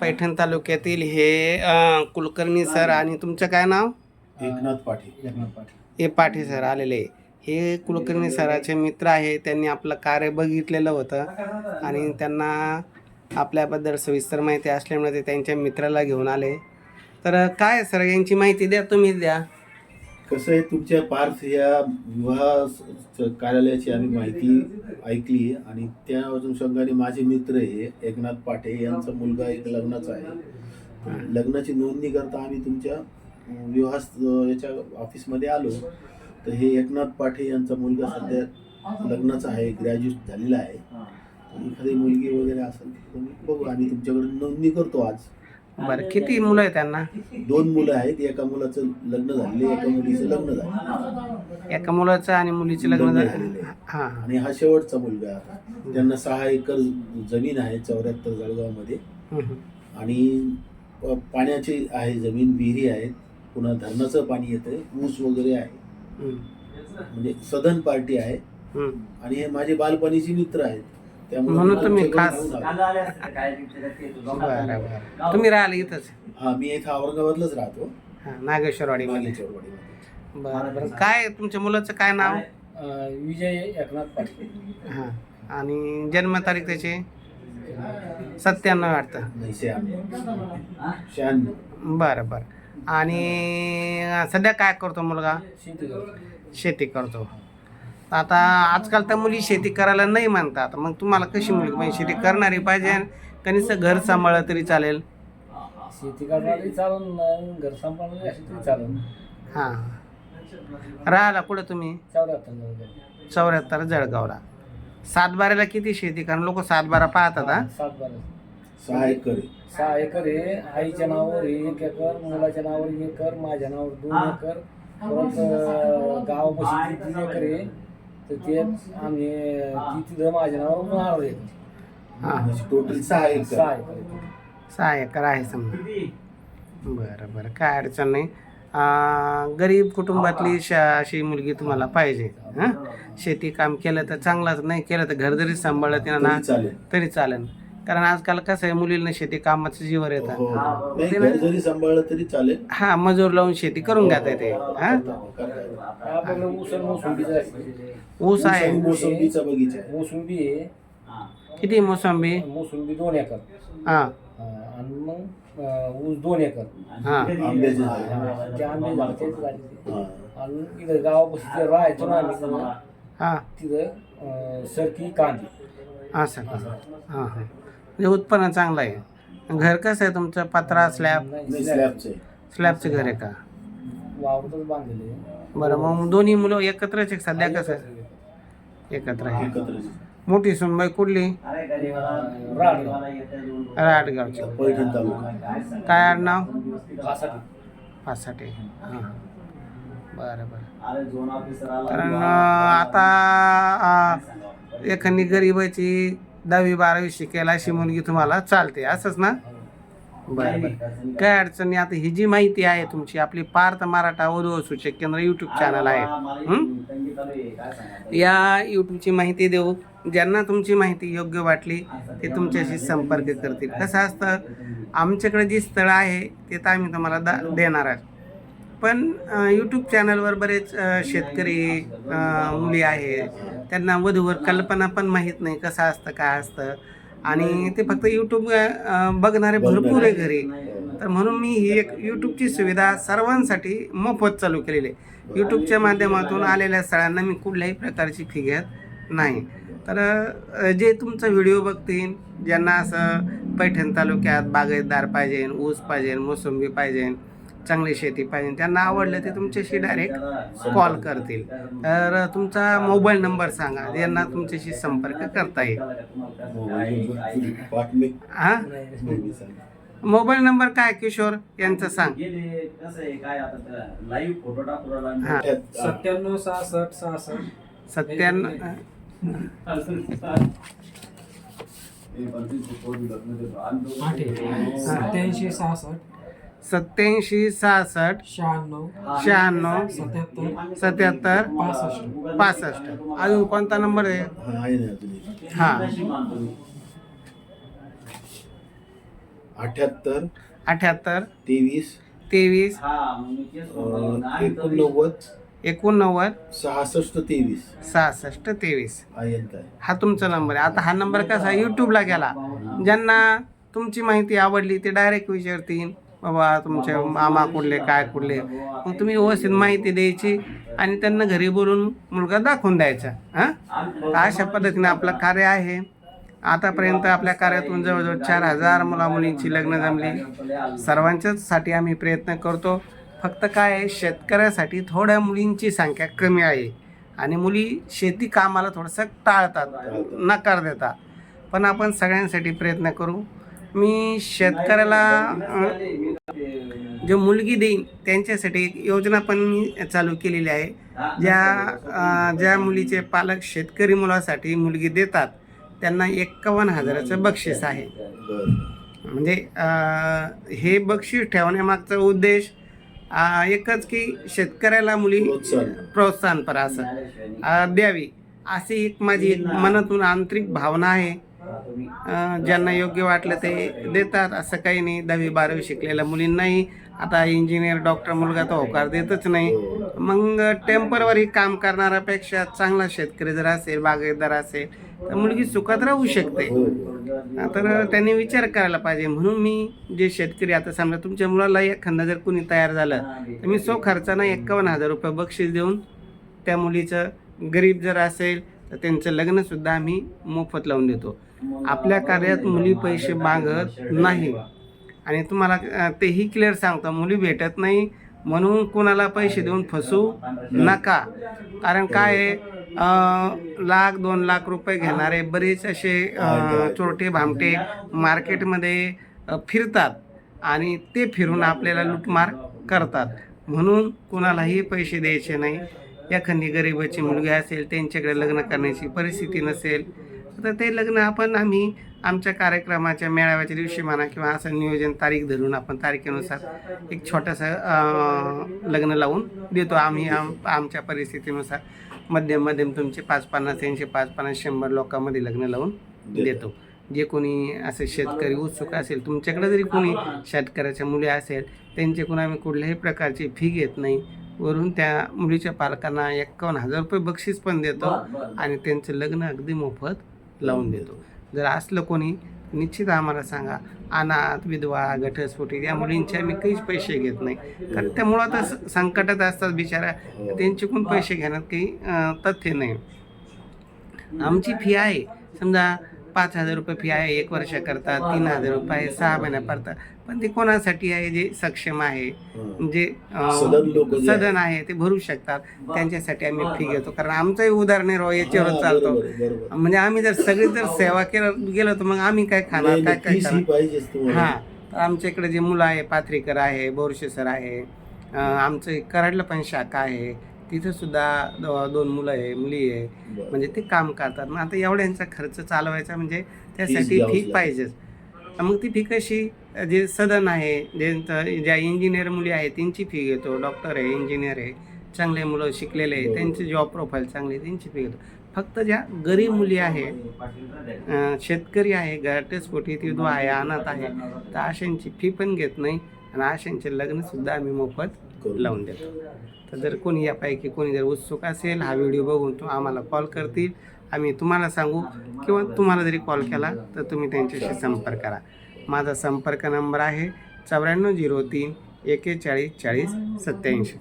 पैठण तालुक्यातील हे कुलकर्णी सर आणि तुमचं काय नाव? एकनाथ पाटील एकनाथ पाटील. हे पाठी सर आलेले. हे कुलकर्णी सराचे मित्र आहे त्यांनी आपलं कार्य बघितलेलं होतं आणि त्यांना आपल्याबद्दल सविस्तर माहिती असल्यामुळे ते त्यांच्या मित्राला घेऊन आले. तर काय सर? यांची माहिती द्या तुम्ही द्या. कसं आहे तुमच्या पार्थ या विवाह कार्यालयाची आम्ही माहिती ऐकली आणि त्या अनुषंगाने माझे मित्र हे एकनाथ पाटे यांचा मुलगा एक लग्नाचा आहे. लग्नाची नोंदणी करता आम्ही तुमच्या विवाह याच्या ऑफिसमध्ये आलो. तर हे एकनाथ पाटे यांचा मुलगा सध्या लग्नाचा आहे ग्रॅज्युएट झालेला आहे. एखादी मुलगी वगैरे असेल तर बघू आम्ही तुमच्याकडे नोंदणी करतो आज. बरं किती मुलं आहे त्यांना? दोन मुलं आहेत एका मुलाचं लग्न झालेले एका मुलीचं लग्न झालं एका मुलाचं आणि मुलीचे लग्न लग्न झालं झालेलं आहे. हां हां. आणि हा शेवटचा मुलगा आहे आता. त्यांना सहा एकर जमीन आहे चौऱ्याहत्तर जळगावमध्ये. हं, हं. आणि प- पाण्याची आहे जमीन विहिरी आहेत. पुन्हा धरणाचं पाणी येतं ऊस वगैरे आहे. हं, म्हणजे सदन पार्टी आहे. हं. आणि हे माझे बालपणीचे मित्र आहेत. म्हणून तुम्ही खास-. बरं बरं तुम्ही? राहिले इथंच? हा मी इथं औरंगाबादलाच राहतो. हां नागेश्वरवाडीमध्ये. बरं बरं. काय तुमच्या मुलाचं काय नाव? अं, विजय एकनाथ पाटील. हां आणि जन्मतारीख त्याची? सत्त्याण्णव वाटतं. नाही शहाण्णव. शहाण्णव. बरं बरं. आणि सध्या काय करतो मुलगा? शेती करतो. शेती करतो. आता आजकाल तर मुली शेती करायला नाही म्हणतात मग तुम्हाला कशी मुलगी पाहिजे शेती करणारी पाहिजे? का नुसतं घर सांभाळलं तरी चालेल. शेती करणारी चालून घर सांभाळणारी अशी तरी चालून हां. राहायला कुठं तुम्ही? चौऱ्याहत्तर. चौऱ्याहत्तर जळगावला. सातबाऱ्याला किती शेती कारण लोक सातबारा पाहतात हा? सात बारा सहा एकर आहे. सहा एकर आहे. आईच्या नावावर एक एकर मुलाच्या नावावर एक एकर माझ्या नावावर दोन एकर. परत अं, गावापाशी ती तीन एकर आहे? तर ते आम्ही ती तिथं माझ्या नावावर मारणार आहे हां. टोटल सहा एकर. सहा एकर. आहे. सहा एकर आहे समजा. बरं बरं. काय अडचण नाही. गरीब कुटुंबातली शा अशी मुलगी तुम्हाला पाहिजे. हां? शेती काम केलं तर चांगलंच नाही केलं तर घर जरी सांभाळलं त्यांना ना तरी चालेल. तरी चालेल. कारण आजकाल कसं आहे मुलींना शेती कामाचं जीवर येतं. हो नाही घर जरी सांभाळलं तरी चालेल. हा मजूर लावून शेती करून घेता येते. हा आपल्याला ऊस आणि मोसंबीचं आहे. ऊस आहे. मोसंबीचा बगीचा आहे. मोसंबी आहे. किती मोसंबी? मोसंबी दोन एकर. हा. हा, आणि मग अं, ऊस दोन एकर. हा. आंब्याचे झाड ते आंबे झाले तेच झाले. ते. हा. आणि इथं गावापाशी ते राहायचो ना आम्ही तिथं, हा. तिथं अं, सरकी कांदे. असं का हां हां. म्हणजे उत्पन्न चांगलं आहे. घर कसं आहे तुमचं? पत्रा स्लॅब. स्लॅबचं स्लॅबचं घर आहे का? वावरतच बांधलेले बरं मग दोन्ही मुलं एकत्रच आहे सध्या कसं आहे? एकत्र आहे. मोठी सुनबाई कुठली? राड राडगावची. पैठण तालुका. काय आडनाव? पासाठी पाचसाठी हां. बरं बरं. कारण अं, आता एखादी गरिबाची दहावी बारावी शिकायला अशी मुलगी तुम्हाला चालते. असंच ना? बरं बरं. काय अडचणी आता ही जी माहिती आहे तुमची आपली पार्थ मराठा वधू सूचक केंद्र यूट्यूब चॅनल आहे. या यूट्यूबची माहिती देऊ. ज्यांना तुमची माहिती योग्य वाटली ते तुमच्याशी संपर्क करतील. कसं असतं? आमच्याकडे जी स्थळं आहे ते तर आम्ही तुम्हाला दा देणार आहे पण यूट्यूब चॅनलवर बरेच शेतकरी मुली आहेत. त्यांना वधूवर कल्पना पण माहीत नाही कसं असतं काय असतं. आणि ते फक्त यूट्यूब बघणारे भरपूर आहे घरी. तर म्हणून मी ही एक यूट्यूबची सुविधा सर्वांसाठी मोफत चालू केलेली आहे. यूट्यूबच्या माध्यमातून आलेल्या स्थळांना मी कुठल्याही प्रकारची फी घेत नाही. तर जे तुमचा व्हिडिओ बघतील ज्यांना असं पैठण तालुक्यात बागायतदार पाहिजे ऊस पाहिजे मोसंबी पाहिजे चांगली शेती पाहिजे. त्यांना आवडलं ते तुमच्याशी डायरेक्ट कॉल करतील. तर तुमचा मोबाईल नंबर सांगा. यांना तुमच्याशी संपर्क करता येईल. हां? मोबाईल नंबर काय किशोर? यांचं सांग. लाईव्ह फोटो टाकून हां. सत्त्याण्णव सहासष्ट सहासष्ट. सत्त्याण्णव सत्याऐंशी सहासष्ट. सत्याऐंशी सहासष्ट शहाण्णव शहाण्णव सत्याहत्तर सत्याहत्तर पासष्ट. पासष्ट. अजून कोणता नंबर आहे? हा. अठ्याहत्तर अठ्याहत्तर तेवीस तेवीस अं, एकोणनव्वद एकोणनव्वद सहासष्ट तेवीस. सहासष्ट तेवीस. हा आहे. हा तुमचा नंबर आहे. आता हा नंबर कसा यूट्यूबला गेला. ज्यांना तुमची माहिती आवडली ते डायरेक्ट विचारतील. बाबा तुमचे मामा कुठले काय कुठले? मग तुम्ही व्यवस्थित माहिती द्यायची आणि त्यांना घरी बोलून मुलगा दाखवून द्यायचा हां? अशा पद्धतीने आपलं कार्य आहे. आतापर्यंत आपल्या कार्यातून जवळजवळ चार हजार मुलामुलींची लग्न जमली. सर्वांच्याचसाठी आम्ही प्रयत्न करतो. फक्त काय आहे शेतकऱ्यासाठी थोड्या मुलींची संख्या कमी आहे. आणि मुली शेती कामाला थोडंसं टाळतात नकार देतात. पण आपण सगळ्यांसाठी प्रयत्न करू. मी शेतकऱ्याला जो मुलगी देईन त्यांच्यासाठी एक योजना पण मी चालू केलेली आहे. ज्या ज्या मुलीचे पालक शेतकरी मुलासाठी मुलगी देतात त्यांना एक्कावन्न हजाराचं बक्षीस आहे. म्हणजे हे बक्षीस ठेवण्यामागचा उद्देश एकच की शेतकऱ्याला मुली प्रोत्साहन. प्रोत्साहनपर असं द्यावी. अशी एक माझी एक मनातून आंतरिक भावना आहे. ज्यांना योग्य वाटलं ते देतात. असं काही नाही. दहावी बारावी शिकलेल्या मुलींनाही आता इंजिनियर डॉक्टर मुलगा तर होकार देतच नाही. मग टेम्परवरी काम करणाऱ्यापेक्षा चांगला शेतकरी जर असेल बागायतदार असेल तर मुलगी सुखात राहू शकते. तर त्यांनी विचार करायला पाहिजे. म्हणून मी जे शेतकरी आता समजा तुमच्या मुलाला एखादा जर कोणी तयार झालं तर मी सो खर्चानं एक्कावन्न हजार रुपये बक्षीस देऊन त्या मुलीचं गरीब जर असेल तर त्यांचं लग्नसुद्धा आम्ही मोफत लावून देतो. आपल्या कार्यात मुली पैसे मागत नाही. आणि तुम्हाला तेही क्लिअर सांगतो मुली भेटत नाही म्हणून कोणाला पैसे देऊन फसू नका. कारण काय आहे लाख दोन लाख रुपये घेणारे बरेच असे चोरटे भामटे मार्केटमध्ये फिरतात. आणि ते फिरून आपल्याला लूटमार करतात. म्हणून कोणालाही पैसे द्यायचे नाही. एखादी गरिबाची मुलगी असेल त्यांच्याकडे लग्न करण्याची परिस्थिती नसेल तर ते लग्न आपण आम्ही आमच्या कार्यक्रमाच्या मेळाव्याच्या दिवशी म्हणा किंवा असं नियोजन तारीख धरून आपण तारखेनुसार एक छोटंसं लग्न लावून देतो आम्ही आम आमच्या परिस्थितीनुसार. मध्यम मध्यम तुमचे पाच पन्नास यांचे पाच पन्नास शंभर लोकांमध्ये लग्न लावून देतो. जे कोणी असे शेतकरी उत्सुक असेल तुमच्याकडे जरी कोणी शेतकऱ्याच्या मुली असेल त्यांच्याकडून आम्ही कुठल्याही प्रकारची फी घेत नाही. वरून त्या मुलीच्या पालकांना एक्कावन्न हजार रुपये बक्षीस पण देतो आणि त्यांचं लग्न अगदी मोफत लावून देतो. जर असलं कोणी निश्चित आम्हाला सांगा अनाथ विधवा घटस्फोटी या मुलींचे आम्ही काहीच पैसे घेत नाही. कारण त्या मुळातच संकटात असतात बिचारा त्यांच्याकडून पैसे घेण्यात काही तथ्य नाही. आमची फी आहे. समजा पाच हजार रुपये फी आहे एक वर्ष करता तीन हजार रुपये आहे सहा महिन्यापर्यंत पण ते कोणासाठी आहे जे सक्षम आहे हं. जे सदन लोकं जे सदन आहे ते भरू शकतात. त्यांच्यासाठी आम्ही फी घेतो. कारण आमचाही उदाहरणीराव याच्यावर चालतो. म्हणजे आम्ही जर सगळी जर सेवा केलं गेलो तर मग आम्ही काय खाणार काय काय ही करणार? हा. तर आमच्या इकडे जे मुलं आहे पाथरीकर आहे बोरशे सर आहे आमचं एक कराडला पण शाखा आहे. तिथं सुद्धा दो- दोन मुलं आहे मुली आहे. म्हणजे ते काम करतात मग आता एवढ्यांचा खर्च चालवायचा म्हणजे त्यासाठी लागते. पाहिजेच मग ती फी कशी जे सदन आहे जे ज्या इंजिनियर मुली आहेत त्यांची फी घेतो डॉक्टर आहे इंजिनियर आहे चांगले मुलं शिकलेले आहे. त्यांची जॉब प्रोफाईल चांगली त्यांची फी घेतो फक्त ज्या गरीब मुली आहे शेतकरी आहे घरटेस्फोटी विधवा आहे अनाथ आहे तर अशांची फी पण घेत नाही आणि अशांचे लग्नसुद्धा आम्ही मोफत लावून देतो. तर जर कोणी यापैकी कोणी जर उत्सुक असेल हा व्हिडिओ बघून तो आम्हाला कॉल करतील. आम्ही तुम्हाला सांगू किंवा तुम्हाला जरी कॉल केला तर तुम्ही त्यांच्याशी संपर्क करा. माझा संपर्क नंबर आहे चौऱ्याण्णव झिरो तीन एकेचाळीस चाळीस सत्याऐंशी